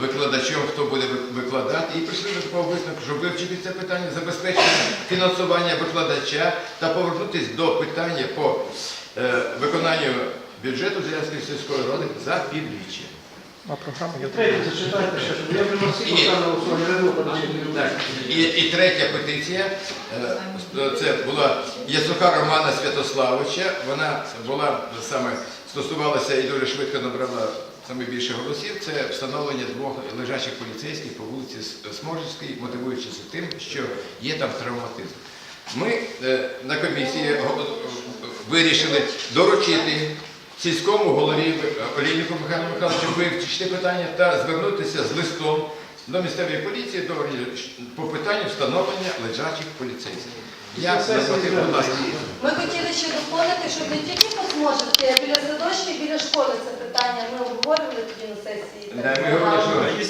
викладачом, хто буде викладати, і прийшли до такого висновку, щоб вивчити це питання, забезпечити фінансування викладача та повернутися до питання по е, виконанню бюджету Зеленської сільської ради за півріччя. А програма є. Третє, зачитайте ще, щоб я подачі. Так. І, і третя петиція, е, це була Ясука Романа Святославовича. Вона була саме стосувалася і дуже швидко набрала саме більше голосів. Це встановлення двох лежачих поліцейських по вулиці Сморжівській, мотивуючись тим, що є там травматизм. Ми е, на комісії вирішили доручити сільському голові е, Олійнику Михайлу Михайловичу вивчити питання та звернутися з листом до місцевої поліції до по питанню встановлення лежачих поліцейських. Я. Ми хотіли ще доповнити, щоб не тільки посможете, а біля садочки, біля школи це питання. Ми обговорювали тоді на сесії. Да, ми говорили, що разів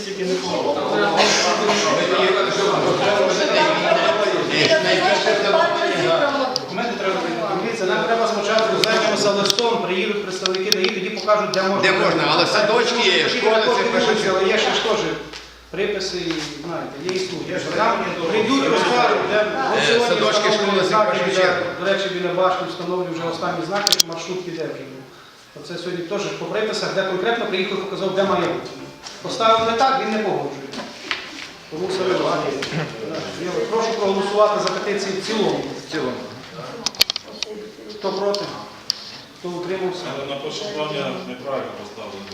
там Документи треба дивитися. Нам треба спочатку займемося листом, приїдуть представники ДАІ, тоді покажуть, де можна. Де можна, але садочки, Тоді школи це перше. Але є ще ж теж приписи, знаєте, є історія. Там прийдуть, розкажуть, де Е, сьогодні садочки, школи це в знаки чергу. До речі, біля башти встановлюють вже останні знаки, що маршрут піде вже. Оце сьогодні теж по приписах, де конкретно приїхав, показав, де має бути. Поставив не так, він не погоджує. Тому все. Прошу проголосувати за петицію в цілому. В цілому. Хто проти? Хто утримався? Але на перше неправильно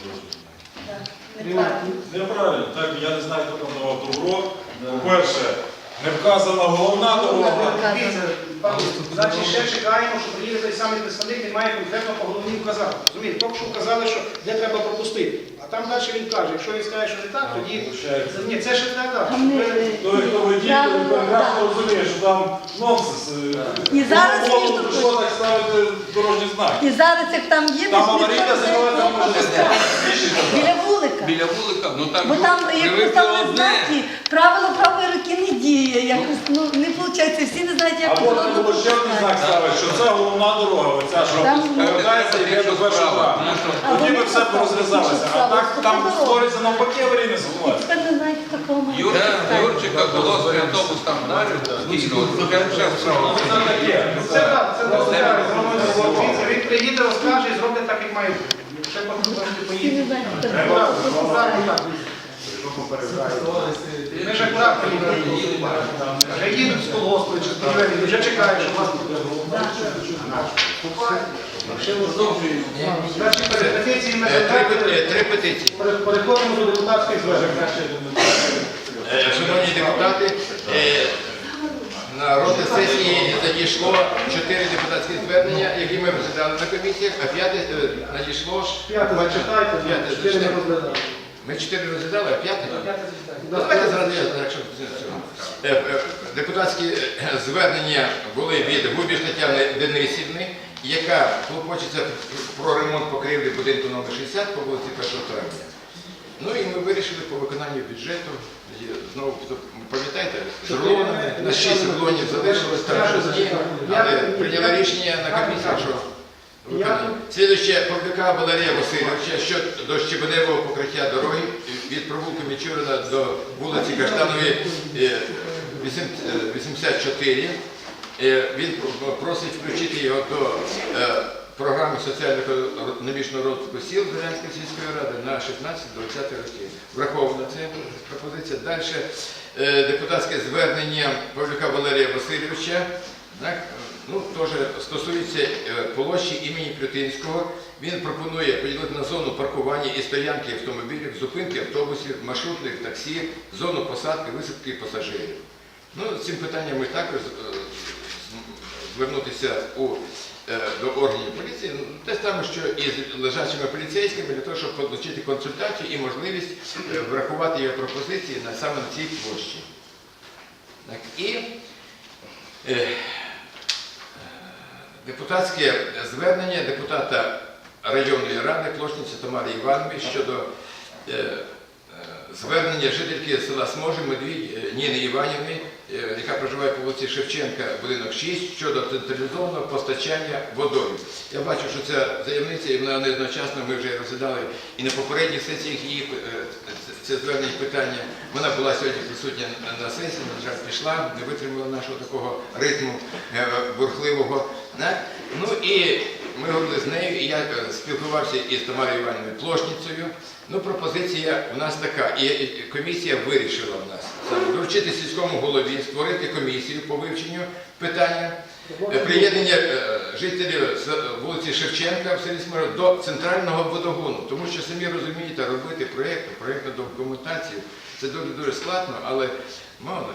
дорожній знак. Приймати. Неправильно, так я не знаю, хто там давав добро. По-перше, не вказана головна дорога. Дивіться, пане, Значить, ще чекаємо, що приїде той самий представник, він має конкретно по головній вказати. Розумієте, поки що вказали, що де треба пропустити. Там далі він каже, якщо він скаже, що не так, тоді. Ні, це ще не так. Той, хто водій, той прекрасно розуміє, що там нонсенс. І зараз між прийшло так ставити дорожні знаки. І зараз, як там є, Там десь аварійка ніхто не знає, може. Біля вулика. Біля вулика, ну там Бо там, як привикли поставили знаки, правило правої руки не діє. Якось, ну, не виходить, всі не знають, як А от було ще один знак ставити, що це головна дорога, оця, що Там- повертається і йде до першого права. Тоді би все б. А так там створюється навпаки аварійна ситуація. Тепер не знають, такого. Юрчика було з автобус там вдарив, дійсно, Ще справа. Це таке. Це так, це так. Дивіться, Він приїде, розкаже і зробить так, як має бути. Ще потім трошки Всі поїде. не так. Ми ж акуратно їдемо. Вже їдуть з колгоспу чи вже чекають, що вас буде. Е, Три, е, три петиції. Переходимо до депутатських звернень. Е, Шановні депутати, на розгляд сесії надійшло чотири депутатські звернення, які ми розглядали на комісіях, а п'яте надійшло. П'яте зачитайте, П'яте зачитайте. розглядали. Ми чотири розглядали, а п'яте? Ну, Давайте зараз я якщо. Е, е, Депутатські е, звернення були від Губіш Тетяни Денисівни, яка клопочеться про ремонт покрівлі будинку номер 60 по вулиці 1 травня. Ну і ми вирішили по виконанню бюджету, знову пам'ятаєте, на 6 рулонів залишилось, там щось є, але прийняли рішення на комісії, що виконання. Слідуюче Павлюка Валерія Васильовича щодо щебеневого покриття дороги від провулку Мічурина до вулиці Каштанової е, вісім- е, 84. Е, Він про- просить включити його до е, програми соціально-економічного розвитку сіл Зеленської сільської ради на 16-20 роки. Врахована ця пропозиція. Далі е, депутатське звернення Павлюка Валерія Васильовича. Так, ну, теж стосується е, площі імені Плютинського. Він пропонує поділити на зону паркування і стоянки автомобілів, зупинки автобусів, маршрутних таксі, зону посадки, висадки пасажирів. Ну, цим питанням ми також е, звернутися у, е, до органів поліції, ну, те саме, що і з лежачими поліцейськими, для того, щоб отримати консультацію і можливість врахувати його пропозиції саме на цій площі. Так, і депутатське звернення депутата районної ради Плошниці Тамари Іванової щодо е, звернення жительки села Сможи Медвідь е, Ніни Іванівни, е, яка проживає по вулиці Шевченка, будинок 6, щодо централізованого постачання водою. Я бачу, що це заявниця, і вона неодночасно ми вже розглядали і на попередніх сесіях її е, це звернення питання. Вона була сьогодні присутня на- сесії, на жаль, пішла, не витримала нашого такого ритму бурхливого. Ну і ми говорили з нею, і я е, спілкувався із Тамарою Іванівною Плошницею. Ну, пропозиція у нас така, і комісія вирішила в нас доручити сільському голові створити комісію по вивченню питання е, приєднання е, жителів з вулиці Шевченка в селі Смирок до центрального водогону. Тому що самі розумієте, робити проєкт, проєктну документацію це дуже дуже складно, але мало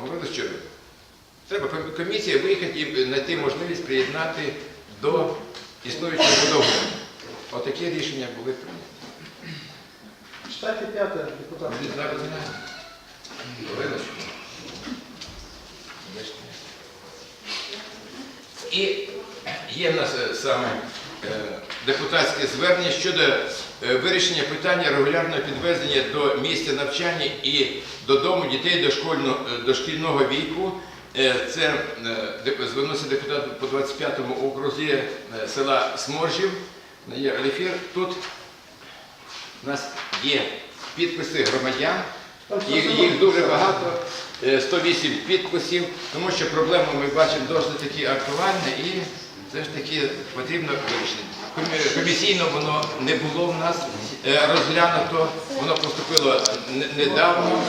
говорили, що треба комісія виїхати і знайти можливість приєднати до існуючого водогону. Отакі рішення були прийняті. Читайте п'яте, депутат. Не. І є в нас е, саме депутатське звернення щодо е, вирішення питання регулярного підвезення до місця навчання і додому дітей дошкольного, е, дошкільного віку. Е, Це е, звернувся депутат по 25-му окрузі е, села Сморжів. Є Олефір. Тут у нас є підписи громадян, їх, їх дуже багато, е, 108 підписів, тому що проблему ми бачимо досить таки актуальна і все ж таки потрібно вирішити. Комісійно воно не було в нас розглянуто, воно поступило недавно.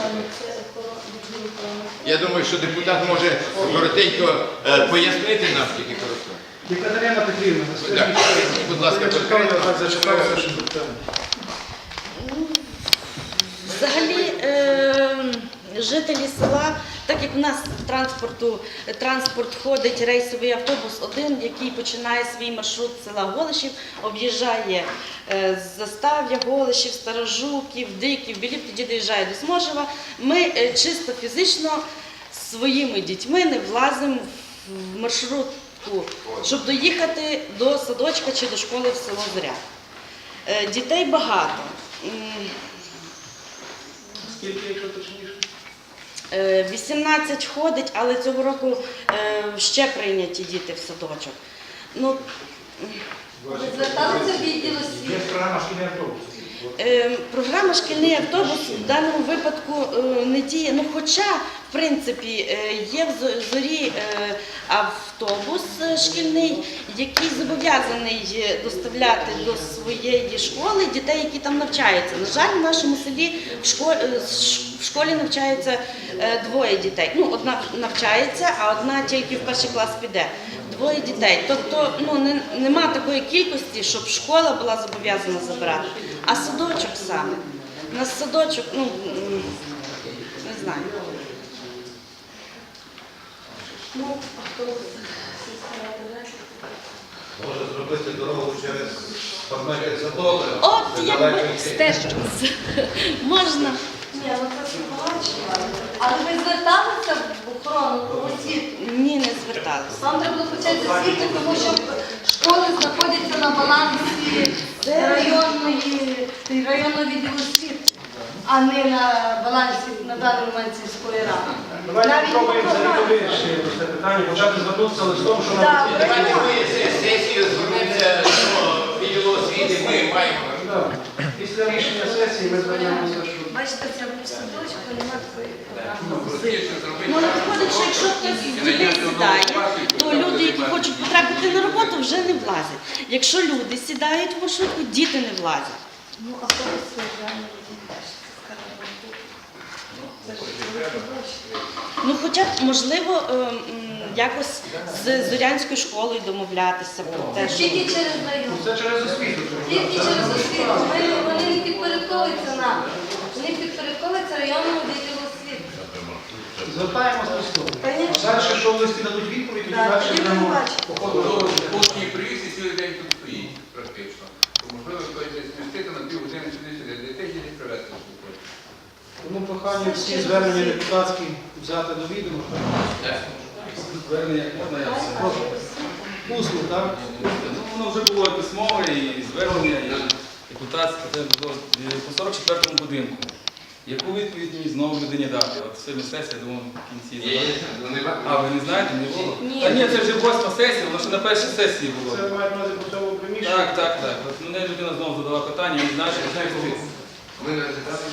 Я думаю, що депутат може коротенько е, пояснити нам тільки коротко. Екатерина Петрівна, Так, будь ласка, питання. Взагалі, е, жителі села, так як в нас транспорту, транспорт ходить рейсовий автобус один, який починає свій маршрут з села Голишів, об'їжджає е, з Застав'я, Голишів, Старожуків, Диків, Білів, тоді доїжджає до Сможева. Ми е, чисто фізично своїми дітьми не влазимо в маршрутку, щоб доїхати до садочка чи до школи в село Зоря. Е, Дітей багато. Скільки? Е, 18 ходить, але цього року е, ще прийняті діти в садочок. Ну, Ви зверталися в відділ освіти? Є програма шкільний автобус. Е, програма шкільний автобус в даному випадку е, не діє. Ну, хоча, в принципі, е, є в зорі е, автобус шкільний, який зобов'язаний доставляти до своєї школи дітей, які там навчаються. На жаль, в нашому селі в школі, в школі навчаються е, двоє дітей. Ну, одна навчається, а одна тільки в перший клас піде. Двоє дітей. Тобто ну, не, нема такої кількості, щоб школа була зобов'язана забирати. А садочок саме. У нас садочок, ну не знаю. Ну. Може зробити дорогу через Павмекер Задоле. От якби стежку можна. Ні, ну це побачила. Але ви зверталися охорону освіту? Ні, не зверталися. Вам треба почати з тому що школи знаходяться на балансі районної, районного відділу освіти, а не на балансі на даний момент сільської ради. Давайте Навіть спробуємо вирішити це питання, почати звернутися листом, що Так, нам Давайте ми сесію звернемося до відділу освіти, ми маємо. Після рішення сесії ми звернемося, що Такої програми. Ну, але виходить, що якщо хтось з дітей сідає, то люди, які хочуть потрапити на роботу, вже не влазять. Якщо люди сідають в маршрутку, діти не влазять. Ну, автобус великі гроші. Ну, хоча б, можливо, ем, якось з Зорянською школою домовлятися про те, що Тільки через район. це через освіту. Тільки через освіту. Вони, вони не підпорядковуються нам. Районному відділу освіти. Звертаємося листом. Конечно. Далі, що в листі дадуть відповідь, тоді Так, далі тоді будемо будемо по ходу роботи. Кожній приїзд і цілий день тут стоїть, практично. То, можливо, хтось десь на пів години сюди-сюди. Дітей дітей привезти. Тому прохання всі звернення депутатські взяти до відома. Звернення можна я все? Прошу. Усно, так? Ну, воно вже було і письмове, і звернення, і депутатське. Це було е, по 44-му будинку. Яку відповідь мені знову людині дати? От сьогодні сесія, думаю, в кінці. задати. А, ви не знаєте, не було? Ні. Та ні, це вже восьма сесія, воно ще на першій сесії було. Це має на увазі по цьому приміщенню. Так, так, так. От мене людина знову задала питання, не знаю, що це було. Ми не розглядали.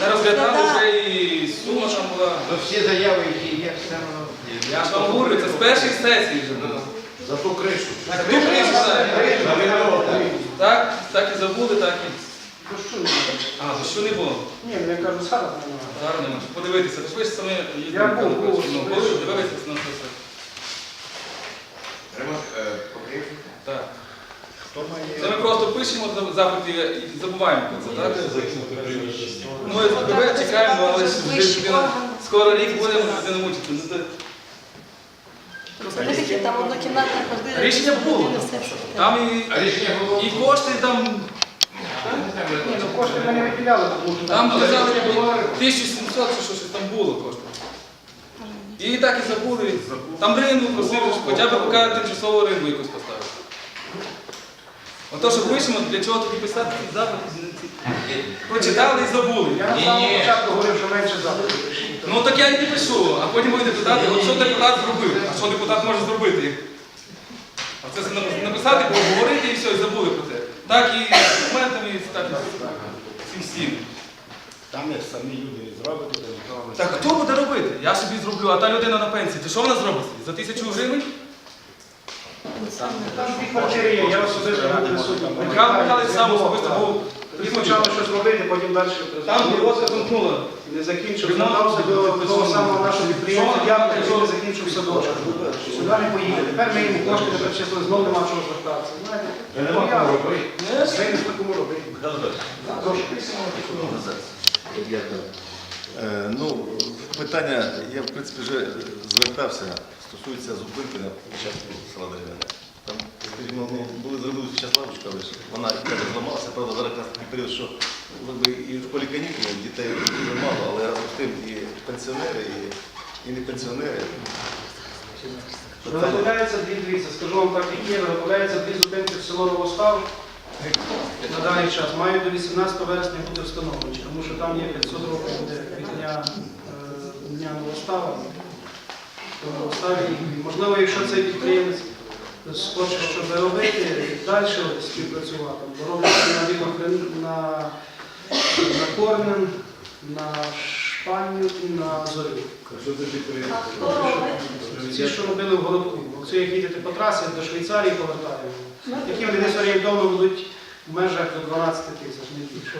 Не розглядали вже і сума там була. Ну, всі заяви, які є, все воно. Я ж вам говорю, це з перших сесій вже було. За ту кришу. Так, ви прийшли, так. Так, так і забули, так і. То що не було? А, то що не було? Ні, ну я кажу, зараз немає. Зараз нема. Щоб Подивитися, ж ви ж самі їздили. Я був, був. ну, були, дивилися на це все. Ремонт е, покрівлі. Так. Хто має? Це ми просто пишемо за- запити і забуваємо про це, так? Ну, СББ чекаємо, але ж вже людина- скоро рік буде, людина мучити. Ну, це- там однокімнатна квартира. Рішення було. не Там і, А рішення було? і кошти там, Ні, ну кошти ми не виділяли, тому що там там лежали 1700 чи що, щось там було коштів. І так і забули. Там ринку просили, щоб хоча б поки тимчасово ринку якусь поставити. Ото що пишемо, для чого тоді писати ці запити? Прочитали і забули. Я на самому початку говорив, що менше запитів. Ну так я і не пишу, а потім будете питати, от що депутат зробив, а що депутат може зробити. А це написати, поговорити і все, і забули про це. Так і з документами, і так і з всім. Там як самі люди не зроблять, то ніхто не Так хто буде робити? Я собі зроблю, а та людина на пенсії. Ти що вона зробить? За тисячу гривень? Там дві квартири є, я особисто був присутній. Михайло Михайлович сам особисто був Тоді почали щось робити, потім далі. Там робота замкнула. Не закінчив, Ремонт до того самого нашого підприємця, я не закінчив садочок. Сюди не поїде. Тепер ми йому кошти причислили, знову нема чого звертатися. Знаєте, Та нема кому робити. Це не такому робити. Е, Ну, питання, я в принципі вже звертався, стосується зупинки на початку села Дерев'яне. Скажімо, ну, були зробили зараз лавочка, але ж вона каже, зламалася, правда, зараз такий період, що якби, і в школі канікули, дітей дуже мало, але разом з тим і пенсіонери, і, і не пенсіонери. Виготовляється дві, дивіться, скажу вам так, як є, дві зупинки в село Новостав. На даний час мають до 18 вересня бути встановлені, тому що там є 500 років від дня, е, дня Новостава. Можливо, якщо цей підприємець схоче, щоб робити, далі співпрацювати, бо роблять на Вілокрин- на, на Корнен, на Шпанію і на Зорю. Ці, що робили в городку. Оце як їдете по трасі до Швейцарії повертаємо. Які вони десь орієнтовно будуть в межах до 12 тисяч, не більше.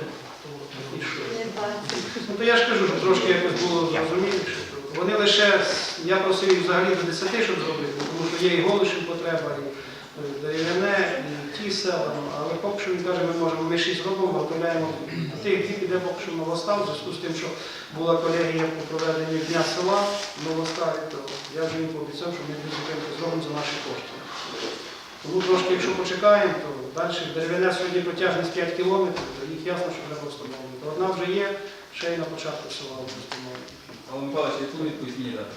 Ну то я ж кажу, що трошки якось було зрозуміліше. Вони лише, я просив їх взагалі до 10, щоб зробити, є і Голишів потреба, і е, Дерев'яне, і ті села. Ну, Але поки що він каже, ми можемо, ми 6 робимо, виготовляємо. Тих дві піде поки що Новостав, в зв'язку з тим, що була колегія по проведенню Дня села в Новоставі, то я вже їм пообіцяв, що ми дві зупинки зробимо за наші кошти. Тому трошки, якщо почекаємо, то далі дерев'яне сьогодні протяжність 5 кілометрів, то їх ясно, що треба встановлювати. Одна вже є, ще й на початку села встановлювати. Але Михайлович, яку відповідь мені дати?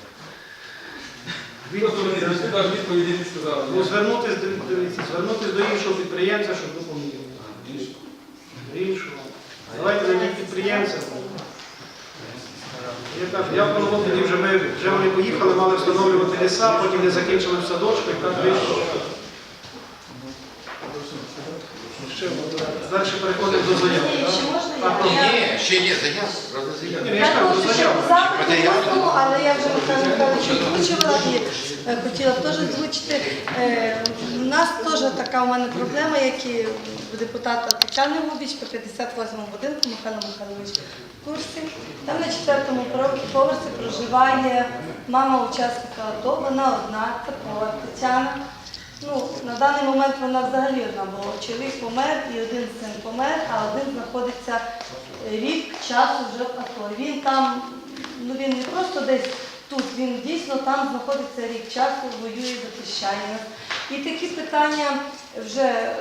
Ну, звернутись, до- до іншого підприємця, щоб допомогли. До іншого. Давайте знайдіть підприємця. Я кажу, я планував тоді вже ми вже вони поїхали, мали встановлювати ліса, потім не закінчили в садочку і так вийшло. Далі переходимо до заяви. Ні, ще є щоб запит було, але я вже Михайло Михайлович озвучувала і е, хотіла б теж озвучити. Е, У нас теж така у мене проблема, як і у депутата Тетяни Губіч по 58-му будинку, Михайло Михайлович в курсі. Там на четвертому поверсі проживає мама учасника АТО, вона одна, це Тетяна. Ну, на даний момент вона взагалі одна була. Чоловік помер і один син помер, а один знаходиться рік часу вже в АТО. Він там, ну він не просто десь тут, він дійсно там знаходиться рік часу, воює, захищає нас. І такі питання вже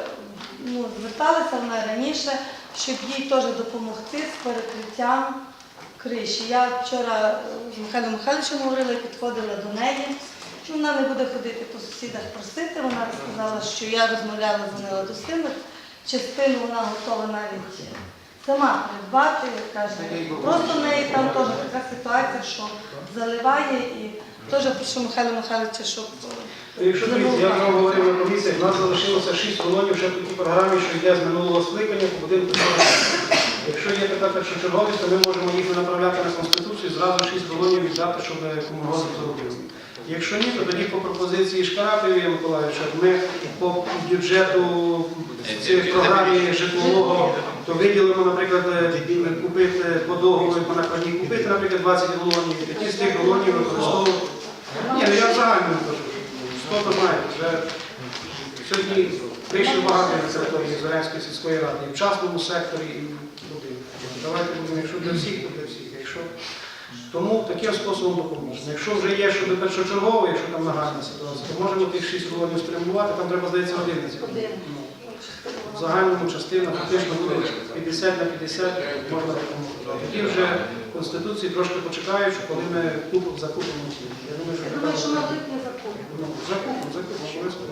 ну, зверталися вона раніше, щоб їй теж допомогти з перекриттям криші. Я вчора з Михайлом Михайловичем говорила підходила до неї. Що Вона не буде ходити по сусідах просити. Вона сказала, що я розмовляла, дзвонила до сина. Частину вона готова навіть сама придбати. Каже, просто в неї там теж така ситуація, що заливає і теж прошу Михайла Михайловича, щоб Якщо дивіться, я вже говорив на комісії, в нас залишилося 6 колонів ще по тій програмі, що йде з минулого скликання по будинку. Якщо є така першочерговість, то ми можемо їх направляти на Конституцію, зразу 6 колонів віддати, щоб комунгоз зробив. Якщо ні, то тоді по пропозиції Шкарапи Юрія Миколаївича ми по бюджету в цій програмі житлового, то виділимо, наприклад, е, купити по договору по накладній купити, наприклад, 20 колонів, і тоді з тих колонів використовувати. Ні, ну я загально кажу. Хто то має? Вже сьогодні прийшли багато на території Зорянської сільської ради, і в частному секторі, і в будинку. Давайте будемо, якщо для всіх, то для всіх. Тому таким способом допоможемо. Якщо вже є щодо першочергово, якщо там нагальна ситуація, то можемо тих 6 колонів спрямувати, там треба, здається, 11. Ну, В загальному частина фактично буде 50 на 50 можна допомогти. Тоді вже в Конституції трошки почекають, що коли ми купимо, закупимо ті. Я думаю, що думаю, що буде. на закупимо. Ну, закупимо, закупимо, обов'язково.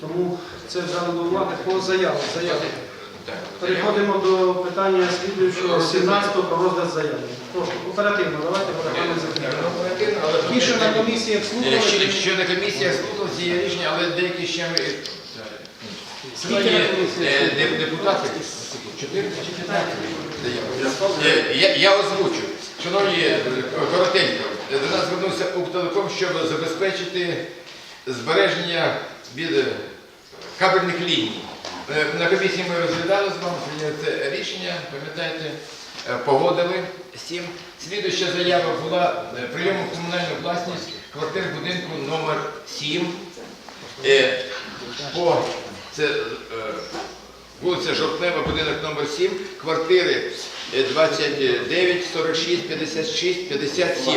Тому це взяли до уваги по заяві. Переходимо до питання слідуючого 17-го про розгляд заяви. Прошу, оперативно, давайте регламент закінчимо. Ті, що на комісіях Е, слухали, Ще, на комісіях слухалися є рішення, але деякі ще ми. Шановні е, деп- депутати, 14 чи 15 заяв. Е, Я, я озвучу. Шановні, е, коротенько, е, до нас звернувся Уктелеком, щоб забезпечити збереження від е, кабельних ліній. Е, На комісії ми розглядали з вами прийняли це рішення, пам'ятаєте, е, погодили з цим. Слідуюча заява була е, прийому в комунальну власність квартир будинку номер 7 Е, по це вулиця Жовтнева, будинок номер 7 квартири е, 29, 46, 56, 57.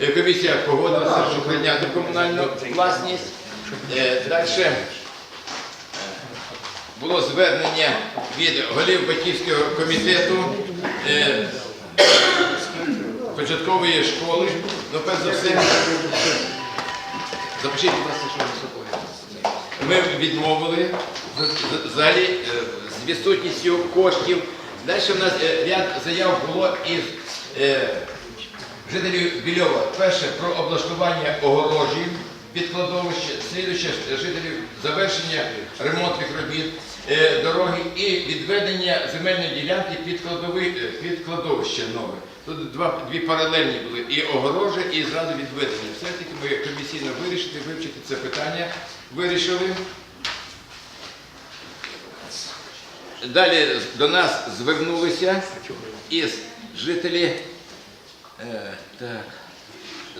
Е, Комісія погодилася, що прийняти комунальну власність. Далі було звернення від голів батьківського комітету е, початкової школи. Ну, перш за все, запишіть, будь ласка, що ви слухаєте. Ми відмовили взагалі е, з відсутністю коштів. Далі в нас е, ряд заяв було із е, жителів Більова. Перше про облаштування огорожі під кладовище, слідуюче жителів завершення ремонтних робіт, дороги і відведення земельної ділянки під, кладови, е, під кладовище нове. Тут два, дві паралельні були і огорожі, і зразу відведення. Все-таки ми комісійно вирішили, вивчити це питання. Вирішили. Далі до нас звернулися із жителі е, так,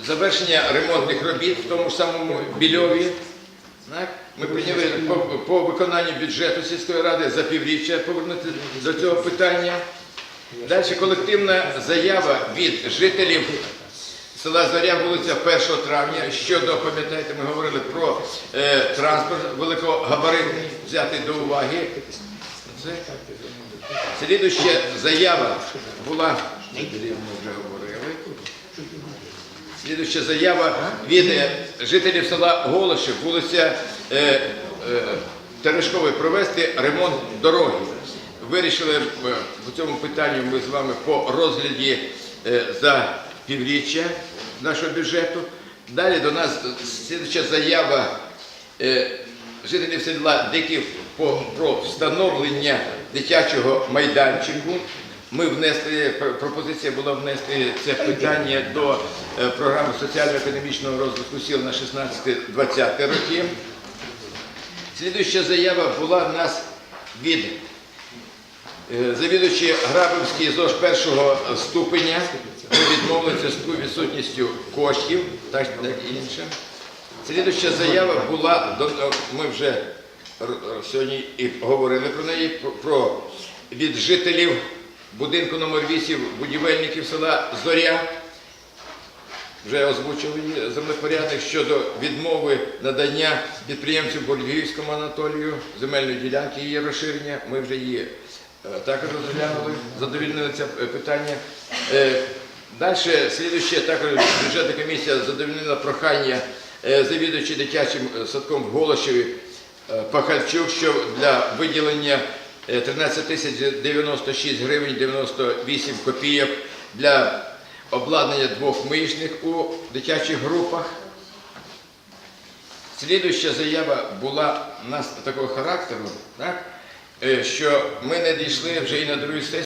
завершення ремонтних робіт в тому ж самому Більові. Так? Ми прийняли по, по виконанню бюджету сільської ради за півріччя повернути до цього питання. Далі колективна заява від жителів села Зоря, вулиця 1 травня. Щодо, пам'ятаєте, ми говорили про е, транспорт великогабаритний, взяти до уваги. Це. Слідуща заява була, ми вже говорили. Слідуща заява від е, жителів села Голошів, вулиця Терешкової, провести ремонт дороги. Вирішили е, по цьому питанню ми з вами по розгляді е, за півріччя нашого бюджету. Далі до нас слідча заява е, жителів села Диків про встановлення дитячого майданчику. Ми внесли, пропозиція була внести це питання до е, програми соціально-економічного розвитку сіл на 16-20 роки. Слідуюча заява була в нас від е, завідувачі Грабовський ЗОЖ першого ступеня. Ми відмовилися з відсутністю коштів, так і інше. Слідуюча заява була, е, ми вже сьогодні і говорили про неї, про від жителів будинку номер 8 будівельників села Зоря. Вже озвучили її землепорядок щодо відмови надання підприємцю Боргівському Анатолію земельної ділянки її розширення. Ми вже її е, також розглянули, задовільнили це е, питання. Далі, слідуюче, також бюджетна комісія задовільнила прохання е, завідувачі дитячим е, садком в Голошеві е, Пахальчук, що для виділення е, 13 тисяч 96 гривень 98 копійок для обладнання двох мишних у дитячих групах. Слідуюча заява була у нас такого характеру, так, е, що ми не дійшли вже і на другу сесію.